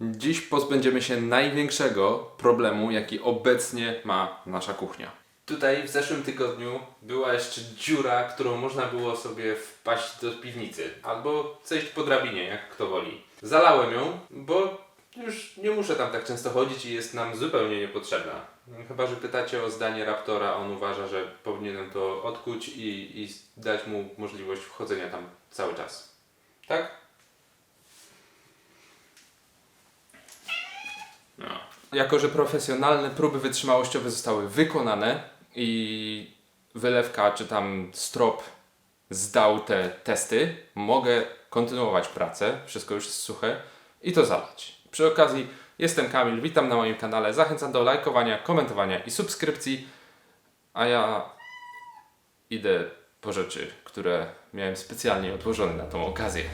Dziś pozbędziemy się największego problemu, jaki obecnie ma nasza kuchnia. Tutaj w zeszłym tygodniu była jeszcze dziura, którą można było sobie wpaść do piwnicy albo zejść po drabinie, jak kto woli. Zalałem ją, bo już nie muszę tam tak często chodzić i jest nam zupełnie niepotrzebna. Chyba, że pytacie o zdanie Raptora, on uważa, że powinienem to odkuć i, i dać mu możliwość wchodzenia tam cały czas. Tak? No. Jako, że profesjonalne próby wytrzymałościowe zostały wykonane i wylewka czy tam strop zdał te testy, mogę kontynuować pracę, wszystko już jest suche i to zalać. Przy okazji jestem Kamil, witam na moim kanale, zachęcam do lajkowania, komentowania i subskrypcji, a ja idę po rzeczy, które miałem specjalnie odłożone na tą okazję.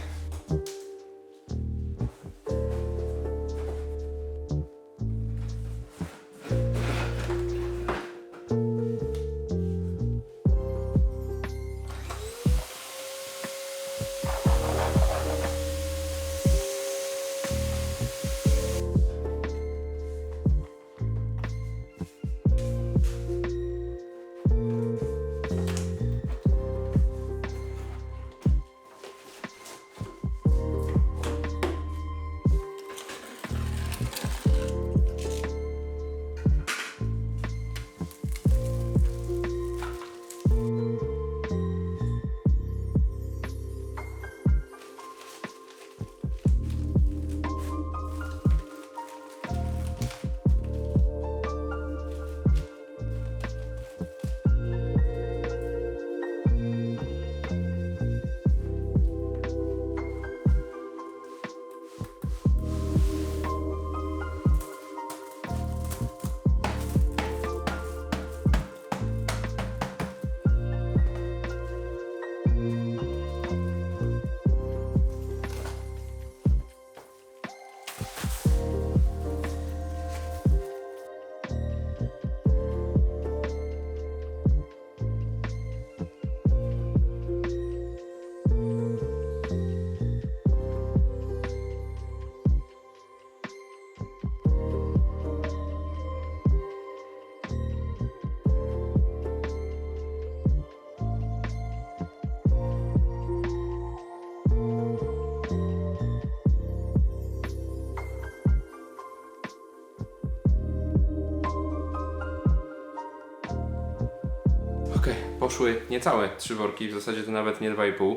Okej, poszły niecałe trzy worki, w zasadzie to nawet nie 2,5,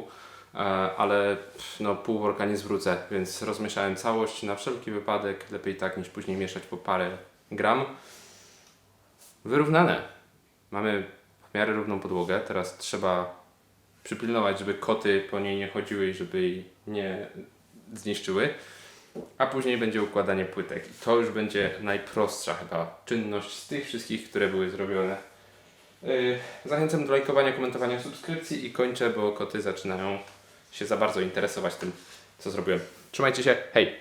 e, ale no, pół worka nie zwrócę, więc rozmieszałem całość na wszelki wypadek. Lepiej tak niż później mieszać po parę gram. Wyrównane. Mamy w miarę równą podłogę. Teraz trzeba przypilnować, żeby koty po niej nie chodziły i żeby jej nie zniszczyły. A później będzie układanie płytek. I to już będzie najprostsza chyba czynność z tych wszystkich, które były zrobione. Yy, Zachęcam do lajkowania, komentowania, subskrypcji i kończę, bo koty zaczynają się za bardzo interesować tym, co zrobiłem. Trzymajcie się, hej!